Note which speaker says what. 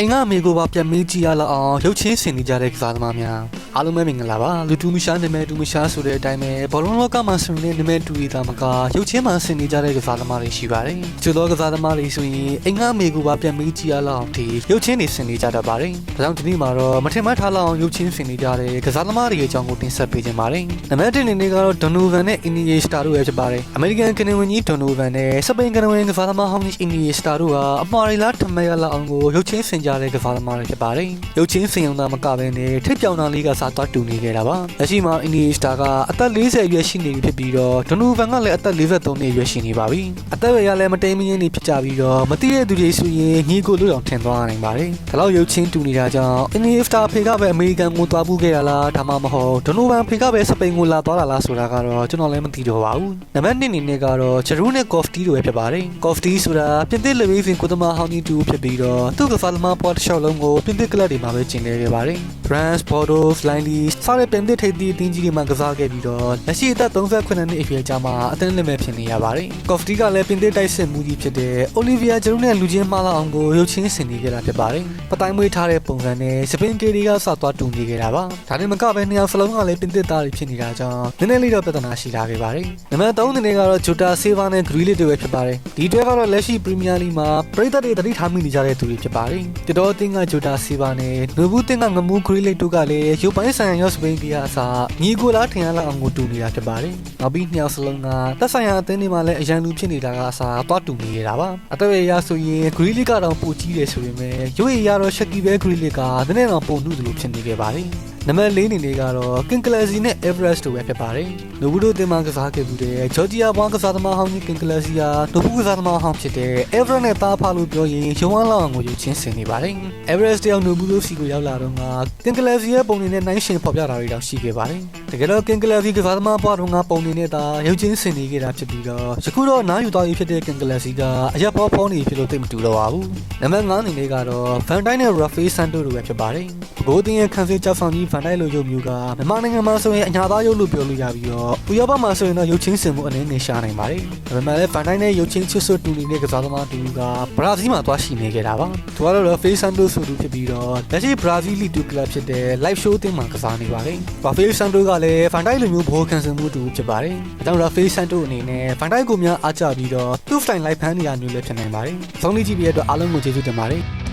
Speaker 1: အင်္ဂါမေကိုပါပြန်မေးကြည့်ရလောက်အောင်ရုပ်ချင်းဆင်နေကြတဲ့ကစားသမားများအားလုံးပဲမင်္ဂလာပါလူတူမရှာနာမည်တူမရှာဆိုတဲ့အတိုင်းပဲဘောလုံးလောကမှာဆင်နေတဲ့နာမည်တူရတာမကရုပ်ချင်းမှာဆင်နေကြတဲ့ကစားသမားတွေရှိပါတယ်ကျို့သောကစားသမားတွေဆိုရင်အင်္ဂါမေကိုပါပြန်မေးကြည့်ရလောက်အောင်ဒီရုပ်ချင်းတွေဆင်နေကြတတ်ပါတယ်ဒါကြောင့်ဒီနေ့မှာတော့မထင်မှတ်ထားလောက်အောင်ရုပ်ချင်းဆင်နေကြတဲ့ကစားသမားတွေရဲ့အကြောင်းကိုတင်ဆက်ပေးခြင်းပါတယ်နံပါတ်1အနေနဲ့ကတော့ဒွန်နိုဗန်နဲ့အင်နီယေစတာတို့ပဲဖြစ်ပါတယ်အမေရိကန်ကနေဝင်ကြီးဒွန်နိုဗန်နဲ့စပိန်ကနေဝင်ကစားသမားဟောင်းကြီးအင်နီယေစတာတို့ကအမှားရီလားထမရလောက်အောင်ကိုရုပ်ချင်းဆင်ကြတဲ့ကစားသမားတွေဖြစ်ပါတယ်ရုပ်ချင်းဆင်ရုံသာမကဘဲနဲ့ထိပ်ပြောင်တာလေးကစားသွားတူနေခဲ့တာပါလက်ရှိမှာအင်နီယေစတာကအသက်40အရွယ်ရှိနေပြီဖြစ်ပြီးတော့ဒွန်နိုဗန်ကလည်းအသက်43နှစ်အရွယ်ရှိနေပါပြီအသက်အရွယ်လည်းမတိမ်မယင်းနေဖြစ်ကြပြီးတော့မတိတဲ့သူတွေဆိုရင်ညီကိုလို့တောင်ထင်သွားနိုင်ပါတယ်ဒါလောက်ရုပ်ချင်းတူနေတာကြောင့်အင်နီယေစတာဖေကပဲအမေရိကန်ကိုသွားဘူးခဲ့ရလားဒါမှမဟုတ်ဒွန်နိုဗန်ဖေကပဲစပိန်ကိုလာသွားတာလားဆိုတာကတော့ကျွန်တော်လည်းမသိတော့ပါဘူးနံပါတ်1အနေနဲ့ကတော့ဂျရူးနဲ့ကော့ဖတီတို့ပဲဖြစ်ပါတယ်ကော့ဖတီဆိုတာပြင်သစ်လေဝေးဖင်ကိုသမားဟောင်းကြီးတူဖြစ်ပြီးတော့သူ့ကစားသမားပေါ်တစ်လျှောက်လုံးကိုပြင်သစ်ကလပ်တွေမှာပဲကျင်နေခဲ့ပါတယ် France Bordeaux Flyly စတဲ့ပြင်သစ်ထိပ်သီးအသင်းကြီးတွေမှာကစားခဲ့ပြီးတော့လက်ရှိအသက်38နှစ်အရွယ်ကြာမှအသင်းလက်မဲ့ဖြစ်နေရပါတယ်ကော့ဖတီကလည်းပြင်သစ်တိုက်စစ်မှုကြီးဖြစ်တဲ့ Olivia ဂျရူးနဲ့လူချင်းမှားလောက်အောင်ကိုရုပ်ချင်းဆင်နေခဲ့တာဖြစ်ပါတယ်ပတိုင်းမွေးထားတဲ့ပုံစံနဲ့စပင်ကေတွေကစသွားတူနေခဲ့တာပါဒါနဲ့မကပဲနှစ်ယောက်စလုံးကလည်းပြင်သစ်သားတွေဖြစ်နေတာကြောင့်နည်းနည်းလေးတော့ပြဿနာရှိလာခဲ့ပါတယ်နံပါတ်3အနေနဲ့ကတော့ဂျိုတာဆေးဗာနဲ့ဂရီလစ်တွေပဲဖြစ်ပါတယ်ဒီတွဲကတော့လက်ရှိပရီးမီးယားလိမှာပရိသတ်တွေတတိထားမိနေကြတဲ့သူတွေဖြစ်ပါတယ်တတော်အသင်းကဂျိုတာဆေးဗာနဲ့နိုဘူးတင်ကငမူးဂရီလစ်တို့ကလည်းရုပ်ပိုင်းဆိုင်ရာရောစပိန်ကီယာအစားညီကိုလားထင်ရလောက်အောင်ကိုတူနေတာဖြစ်ပါတယ်နောက်ပြီးနှစ်ယောက်စလုံးကသက်ဆိုင်ရာအသင်းတွေမှာလည်းအရန်လူဖြစ်နေတာကအစားသွားတူနေရတာပါအသက်အရဆိုရင်ဂရီလစ်ကတော့ပိုကြီးတယ်ဆိုပေမဲ့ရုပ်ရည်ရတော့ရှက်ကီဘဲဂရီလစ်ကတနေ့တော့ပုံနှုသလိုဖြစ်နေခဲ့ပါတယ် နံပါတ်၄အနေနဲ့ကတော့ကင်ကလစီနဲ့ Everest တို့ပဲဖြစ်ပါတယ်။နိုဘူးတို့တင်မှကစားခဲ့မှုတဲ့ဂျော်ဂျီယာဘွားကစားသမားဟောင်းကြီးကင်ကလစီယာနိုဘူးကစားသမားဟောင်းဖြစ်တဲ့ Everest နဲ့တားဖာလို့ပြောရင်ရုံဝမ်းလောက်အောင်ကိုယူချင်းဆင်နေပါတယ်။ Everest တယောက်နိုဘူးတို့စီကိုရောက်လာတော့ကကင်ကလစီရဲ့ပုံနေနဲ့နိုင်ရှင်ဖော်ပြတာတွေတောင်ရှိခဲ့ပါတယ်။တကယ်တော့ကင်ကလစီကစားသမားဘွားတို့ကပုံနေနဲ့သာရုပ်ချင်းဆင်နေခဲ့တာဖြစ်ပြီးတော့ယခုတော့နားယူသွားပြီဖြစ်တဲ့ကင်ကလစီကအရက်ဖောဖောနေဖြစ်လို့သိမတူတော့ပါဘူး။နံပါတ်5အနေနဲ့ကတော့ Van Dijk နဲ့ Rafael Santos တို့ပဲဖြစ်ပါတယ်။ဘိုးတင်ရဲ့ခံစစ်ကြောက်ဆောင်ကြီး Van Dijk လိုရုပ်မျိုးကမြန်မာနိုင်ငံမှာဆိုရင်အညာသားရုပ်လို့ပြောလို့ရပြီးတော့ဥရောပမှာဆိုရင်တော့ရုပ်ချင်းစင်မှုအနေနဲ့ရှာနိုင်ပါတယ်။ဒါပေမဲ့လည်းဗန်တိုင်းနဲ့ရုပ်ချင်းချစ်ဆွတ်တူနေတဲ့ကစားသမားတူကဘရာဇီးမှာသွားရှိနေခဲ့တာပါ။သူကတော့ဖေးဆန်တိုဆိုသူဖြစ်ပြီးတော့လက်ရှိဘရာဇီးလီတူကလပ်ဖြစ်တဲ့ live show တင်မှာကစားနေပါတယ်။ဘာဖေးဆန်တိုကလည်းဗန်တိုင်းလိုမျိုးဘောကန်ဆင်မှုတူဖြစ်ပါတယ်။ဒါကြောင့်ရာဖေးဆန်တိုအနေနဲ့ဗန်တိုင်းကိုများအားကြပြီးတော့သူ့ flying live ဖန်နေရမျိုးလည်းဖြစ်နိုင်ပါတယ်။ဆုံးလေးကြည့်ပြီးတဲ့အတွက်အားလုံးကိုကျေးဇူးတင်ပါတယ်။